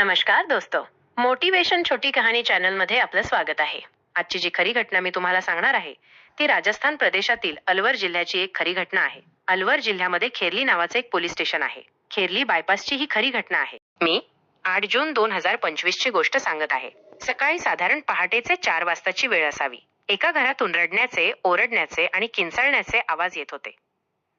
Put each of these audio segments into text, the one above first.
नमस्कार दोस्तो. मोटिवेशन छोटी कहाणी चॅनलमध्ये आपलं स्वागत आहे. आजची जी खरी घटना मी तुम्हाला सांगणार आहे ती राजस्थान प्रदेशातील अलवर जिल्ह्याची एक खरी घटना आहे. अलवर जिल्ह्यामध्ये खेरली नावाचे एक पोलीस स्टेशन आहे. खेरली बायपासची ही खरी घटना आहे. मी आठ जून दोन हजार पंचवीस ची गोष्ट सांगत आहे. सकाळी साधारण पहाटेचे चार वाजताची वेळ असावी. एका घरातून रडण्याचे ओरडण्याचे आणि किंचाळण्याचे आवाज येत होते.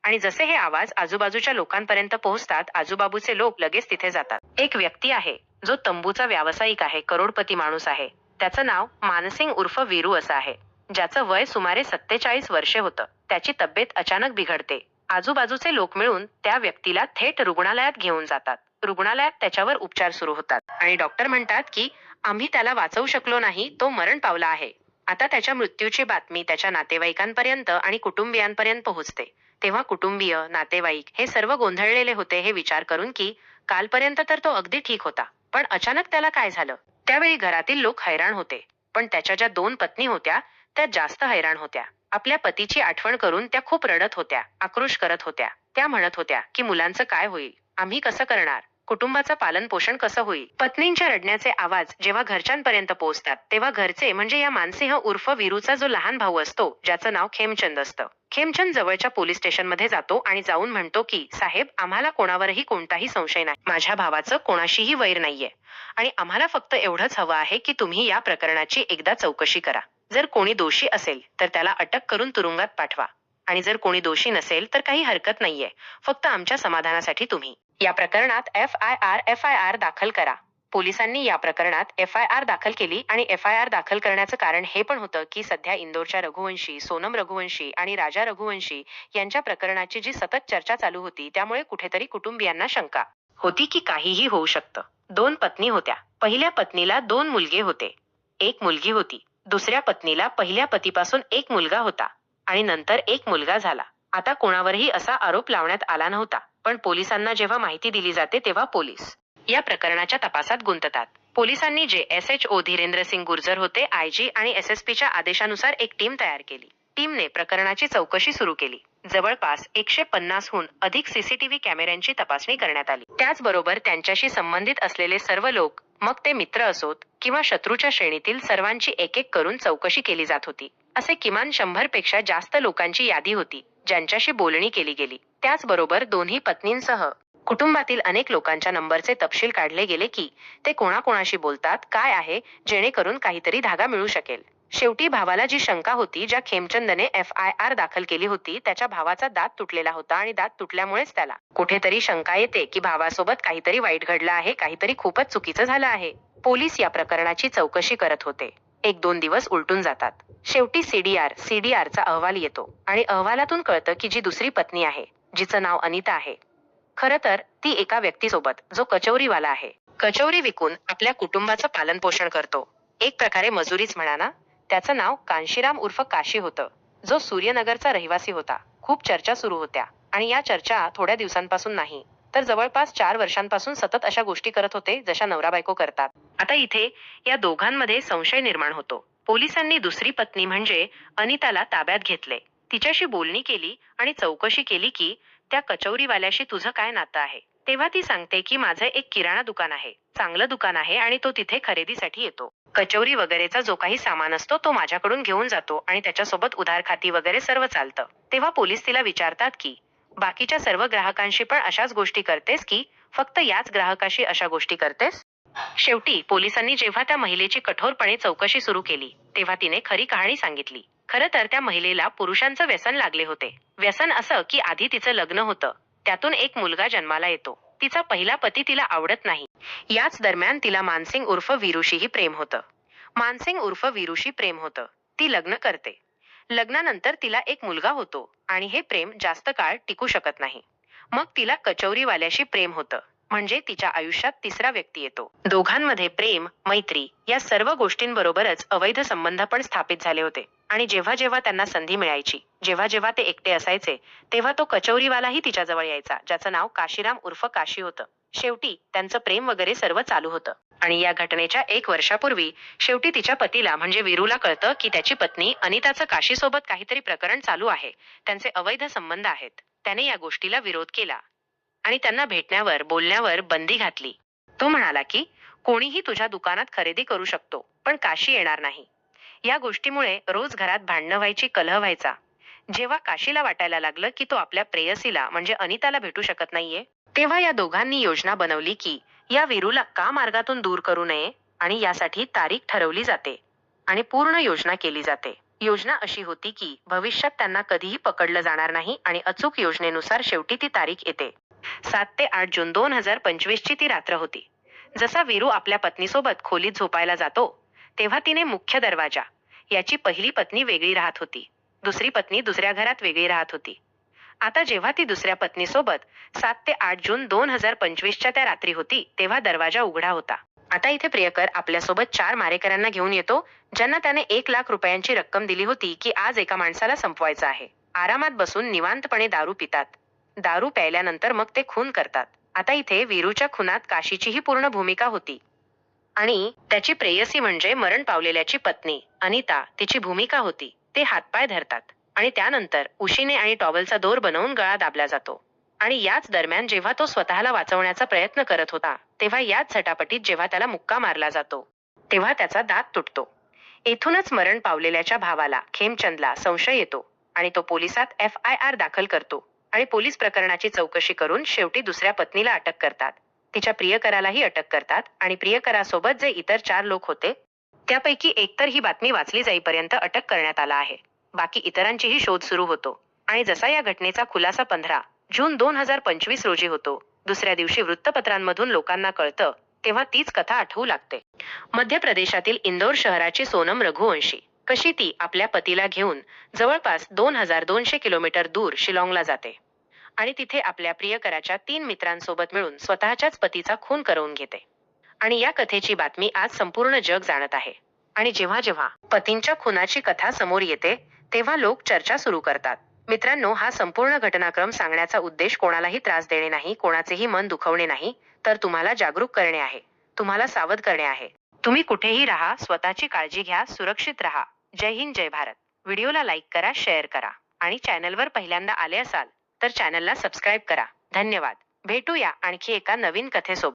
आणि जसे हे आवाज आजूबाजूच्या लोकांपर्यंत पोहोचतात आजूबाजूचे लोक लगेच तिथे जातात. एक व्यक्ती आहे जो तंबूचा व्यावसायिक आहे करोडपती माणूस आहे. त्याचं नाव मानसिंग उर्फ वीरू असं आहे. ज्याचं वय सुमारे सत्तेचाळीस वर्षे होतं. त्याची तब्येत अचानक बिघडते. आजूबाजूचे लोक मिळून त्या व्यक्तीला थेट रुग्णालयात घेऊन जातात. रुग्णालयात त्याच्यावर उपचार सुरू होतात. आणि डॉक्टर म्हणतात की आम्ही त्याला वाचवू शकलो नाही तो मरण पावला आहे. आता त्याच्या मृत्यूची बातमी त्याच्या नातेवाईकांपर्यंत आणि कुटुंबियांपर्यंत पोहोचते. तेव्हा कुटुंबीय नातेवाईक हे सर्व गोंधळलेले होते हे विचार करून की कालपर्यंत तर तो अगदी ठीक होता पण अचानक त्याला काय झालं? त्यावेळी घरातील लोक हैराण होते पण त्याच्या ज्या दोन पत्नी होत्या त्या जास्त हैराण होत्या. आपल्या पतीची आठवण करून त्या खूप रडत होत्या आक्रोश करत होत्या. त्या म्हणत होत्या की मुलांचं काय होईल? आम्ही कसं करणार? कुटुंबाचं पालन पोषण कसं होईल? पत्नींच्या रडण्याचे आवाज जेव्हा घरच्यांपर्यंत पोहोचतात तेव्हा घरचे म्हणजे या मानसिंह उर्फ वीरूचा जो लहान भाऊ असतो ज्याचं नाव खेमचंद असतं. खेमचंद जवळच्या पोलीस स्टेशनमध्ये जातो आणि जाऊन म्हणतो की साहेब आम्हाला कोणावरही कोणताही संशय नाही. माझ्या भावाचं कोणाशीही वैर नाहीये. आणि आम्हाला फक्त एवढंच हवं आहे की तुम्ही या प्रकरणाची एकदा चौकशी करा. जर कोणी दोषी असेल तर त्याला अटक करून तुरुंगात पाठवा. आणि जर कोणी दोषी नसेल तर काही हरकत नाहीये. फक्त आमच्या समाधानासाठी तुम्ही. या प्रकरणात F I R F I R दाखल करा. पोलिसांनी या प्रकरणात एफ आय आर दाखल केली आणि एफ आय आर दाखल करण्याचं कारण हे पण होतं की सध्या इंदोरच्या रघुवंशी सोनम रघुवंशी आणि राजा रघुवंशी यांच्या प्रकरणाची जी सतत चर्चा चालू होती त्यामुळे कुठेतरी कुटुंबियांना शंका होती की काहीही होऊ शकतं. दोन पत्नी होत्या. पहिल्या पत्नीला दोन मुलगे होते. एक मुलगी होती. दुसऱ्या पत्नीला पहिल्या पतीपासून एक मुलगा होता. आणि नंतर एक मुलगा झाला. आता कोणावरही असा आरोप लावण्यात आला नव्हता पण पोलिसांना जेव्हा माहिती दिली जाते तेव्हा पोलीस या प्रकरणाच्या तपासात गुंततात. पोलिसांनी जे S H O Dhirendra Singh Gurjar होते आयजी आणि एस एस पीच्या आदेशानुसार एक टीम तयार केली. टीमने प्रकरणाची चौकशी सुरू केली. जवळपास एकशे पन्नासहून अधिक सीसीटीव्ही कॅमेऱ्यांची तपासणी करण्यात आली. त्याचबरोबर त्यांच्याशी संबंधित असलेले सर्व लोक मग ते मित्र असोत किंवा शत्रूच्या श्रेणीतील सर्वांची एक एक करून चौकशी केली जात होती. असे किमान शंभरपेक्षा जास्त लोकांची यादी होती ज्यांच्याशी बोलणी केली गेली. त्याचबरोबर दोन्ही पत्नींसह कुटुंबातील अनेक लोकांच्या नंबरचे तपशील काढले गेले की ते कोणाकोणाशी बोलतात काय आहे जेणेकरून काहीतरी धागा मिळू शकेल. शेवटी भावाला जी शंका होती ज्या खेमचंदने एफ आय आर दाखल केली होती त्याच्या भावाचा दात तुटलेला होता आणि दात तुटल्यामुळेच त्याला कुठेतरी शंका येते की भावासोबत काहीतरी वाईट घडलं आहे काहीतरी खूपच चुकीचं झालं आहे. पोलीस या प्रकरणाची चौकशी करत होते. एक दोन दिवस उलटून जातात. शेवटी सीडीआर सीडीआरचा अहवाल येतो आणि अहवालातून कळतं की जी दुसरी पत्नी आहे जिचं नाव अनिता आहे. खर तर ती एका व्यक्तीसोबत जो कचौरीवाला आहे. कचौरी विकून आपल्या कुटुंबाचं पालन पोषण करतो. एक प्रकारे मजुरीच म्हणा ना? त्याचं नाव कांशीराम उर्फ काशी होतं जो सूर्यनगरचा रहिवासी होता. खूप चर्चा सुरू होत्या आणि या चर्चा थोड्या दिवसांपासून नाही. तर जवळपास चार वर्षांपासून सतत अशा गोष्टी करत होते जशा नवरा बायको करतात. आता इथे या दोघांमध्ये संशय निर्माण होतो. पोलिसांनी दुसरी पत्नी म्हणजे अनिताला ताब्यात घेतले. तिच्याशी बोलणी केली आणि चौकशी केली की त्या कचौरीवाल्याशी तुझं काय नातं आहे? तेव्हा ती सांगते की माझं एक किराणा दुकान आहे. चांगलं दुकान आहे आणि तो तिथे खरेदीसाठी येतो. कचौरी वगैरेचा जो काही सामान असतो तो माझ्याकडून घेऊन जातो आणि त्याच्यासोबत उधार खाती वगैरे सर्व चालतं. तेव्हा पोलीस तिला विचारतात की बाकीच्या सर्व ग्राहकांशी पण अशाच गोष्टी करतेस की फक्त याच ग्राहकाशी अशा गोष्टी करतेस? शेवटी पोलिसांनी जेव्हा त्या महिलेची कठोरपणे चौकशी सुरू केली तेव्हा तिने खरी कहाणी सांगितली. खरं तर त्या महिलेला पुरुषांचं व्यसन लागले होते. व्यसन असं की आधी तिचं लग्न होतं. त्यातून एक मुलगा जन्माला येतो. तिचा पहिला पती तिला आवडत नाही. याच दरम्यान तिला मानसिंग उर्फ विरुषीही प्रेम होतं. मानसिंग उर्फ विरुषी प्रेम होतं. ती लग्न करते. लग्नानंतर तिला एक मुलगा होतो आणि हे प्रेम जास्त काळ टिकू शकत नाही. मग तिला कचौरीवाल्याशी प्रेम होतं. म्हणजे तिच्या आयुष्यात तिसरा व्यक्ती येतो. दोघांमध्ये प्रेम मैत्री या सर्व गोष्टींबरोबरच अवैध संबंध पण स्थापित झाले होते. आणि जेव्हा जेव्हा त्यांना संधी मिळायची जेव्हा जेव्हा ते एकटे असायचे तेव्हा तो कचौरीवालाही तिच्याजवळ यायचा ज्याचं नाव काशीराम उर्फ काशी होतं. शेवटी त्यांचं प्रेम वगैरे सर्व चालू होतं. आणि या घटनेच्या एक वर्षापूर्वी शेवटी तिच्या पतीला म्हणजे वीरूला कळतं की त्याची पत्नी अनिताचं काशीसोबत काहीतरी प्रकरण चालू आहे. त्यांचे अवैध संबंध आहेत. त्याने या गोष्टीला विरोध केला. आणि त्यांना भेटण्यावर बोलण्यावर बंदी घातली. तो म्हणाला की कोणीही तुझ्या दुकानात खरेदी करू शकतो पण काशी येणार नाही. या गोष्टीमुळे रोज घरात भांडणं व्हायची कलह व्हायचा. जेव्हा काशीला वाटायला लागलं की तो आपल्या प्रेयसीला म्हणजे अनिताला भेटू शकत नाहीये तेव्हा या दोघांनी योजना बनवली की या वीरूला का मार्गातून दूर करू नये आणि यासाठी तारीख ठरवली जाते आणि पूर्ण योजना केली जाते. योजना अशी होती की भविष्यात त्यांना कधीही पकडलं जाणार नाही आणि अचूक योजनेनुसार शेवटी ती तारीख येते. सात ते आठ जून दोन हजार पंचवीस ची ती रात्र होती. जसा वीरू आपल्या पत्नीसोबत खोलीत झोपायला जातो तेव्हा तिने मुख्य दरवाजा याची पहिली पत्नी वेगळी राहत होती. दुसरी पत्नी दुसऱ्या घरात वेगळी राहत होती. आता जेव्हा ती दुसऱ्या पत्नीसोबत सात ते आठ जून दोन हजार पंचवीसच्या त्या रात्री होती तेव्हा दरवाजा उघडा होता. आता इथे प्रियकर आपल्यासोबत चार मारेकऱ्यांना घेऊन येतो ज्यांना त्याने एक लाख रुपयांची रक्कम दिली होती की आज एका माणसाला संपवायचं आहे. आरामात बसून निवांतपणे दारू पितात. दारू प्यायल्यानंतर मग ते खून करतात. आता इथे वीरूच्या खुनात काशीचीही पूर्ण भूमिका होती. आणि त्याची प्रेयसी म्हणजे मरण पावलेल्याची पत्नी अनिता तिची भूमिका होती. ते हातपाय धरतात. आणि त्यानंतर उशीने आणि टॉवेलचा दोर बनवून गळा दाबला जातो. आणि याच दरम्यान जेव्हा तो स्वतःला वाचवण्याचा प्रयत्न करत होता तेव्हा याच झटापटीत जेव्हा त्याला मुक्का मारला जातो तेव्हा त्याचा दात तुटतो. येथूनच मरण पावलेल्याच्या भावाला खेमचंदला संशय येतो आणि तो पोलिसात एफ आय आर दाखल करतो. आणि पोलीस प्रकरणाची चौकशी करून शेवटी दुसऱ्या पत्नीला अटक करतात. तिच्या प्रियकरालाही अटक करतात आणि प्रियकरासोबत जे इतर चार लोक होते त्यापैकी एकतर ही बातमी वाचली जाईपर्यंत अटक करण्यात आला आहे. बाकी इतरांचीही शोध सुरू होतो. आणि जसा या घटनेचा खुलासा पंधरा जून दोन हजार पंचवीस रोजी होतो दुसऱ्या दिवशी वृत्तपत्रांमधून लोकांना कळतं तेव्हा तीच कथा आठवू लागते. मध्य प्रदेशातील इंदोर शहराची सोनम रघुवंशी. कशी ती आपल्या पतीला घेऊन जवळपास दोन हजार दोनशे किलोमीटर दूर शिलाँगला जाते आणि तिथे आपल्या प्रियकराच्या तीन मित्रांसोबत मिळून स्वतःच्याच पतीचा खून करवून घेते. आणि या कथेची बातमी आज संपूर्ण जग जाणत आहे. आणि जेव्हा जेव्हा पतींच्या खुनाची कथा समोर येते तेव्हा लोक चर्चा सुरू करतात. मित्रांनो हा संपूर्ण घटनाक्रम सांगण्याचा उद्देश कोणालाही त्रास देणे नाही कोणाचेही मन दुखवणे नाही तर तुम्हाला जागरूक करणे आहे. तुम्हाला सावध करणे आहे. तुम्ही कुठेही राहा स्वतःची काळजी घ्या सुरक्षित राहा. जय हिंद जय भारत. व्हिडिओला लाईक करा शेअर करा आणि चॅनलवर पहिल्यांदा आले असाल तर चॅनलला सबस्क्राईब करा. धन्यवाद. भेटूया आणखी एका नवीन कथेसोबत.